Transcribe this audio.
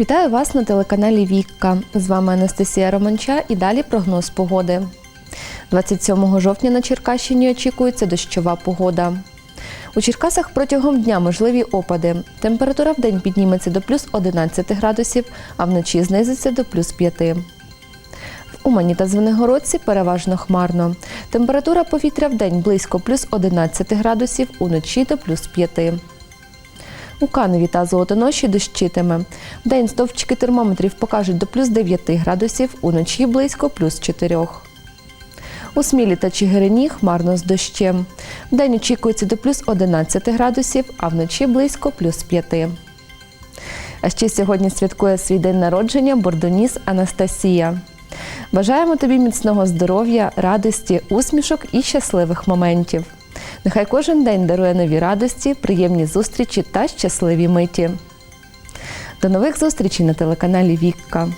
Вітаю вас на телеканалі Вікка. З вами Анастасія Романча і далі прогноз погоди. 27 жовтня на Черкащині очікується дощова погода. У Черкасах протягом дня можливі опади. Температура в день підніметься до плюс 11 градусів, а вночі знизиться до плюс 5. В Умані та Звенигородці переважно хмарно. Температура повітря в день близько плюс 11 градусів, уночі до плюс 5. У Каневі та Золотоноші дощитиме. Вдень стовпчики термометрів покажуть до плюс 9 градусів, уночі близько плюс 4. У Смілі та Чигирині хмарно з дощем. Вдень очікується до плюс 11 градусів, а вночі близько плюс 5. А ще сьогодні святкує свій день народження бордоніс Анастасія. Бажаємо тобі міцного здоров'я, радості, усмішок і щасливих моментів. Нехай кожен день дарує нові радості, приємні зустрічі та щасливі миті. До нових зустрічей на телеканалі Вікка.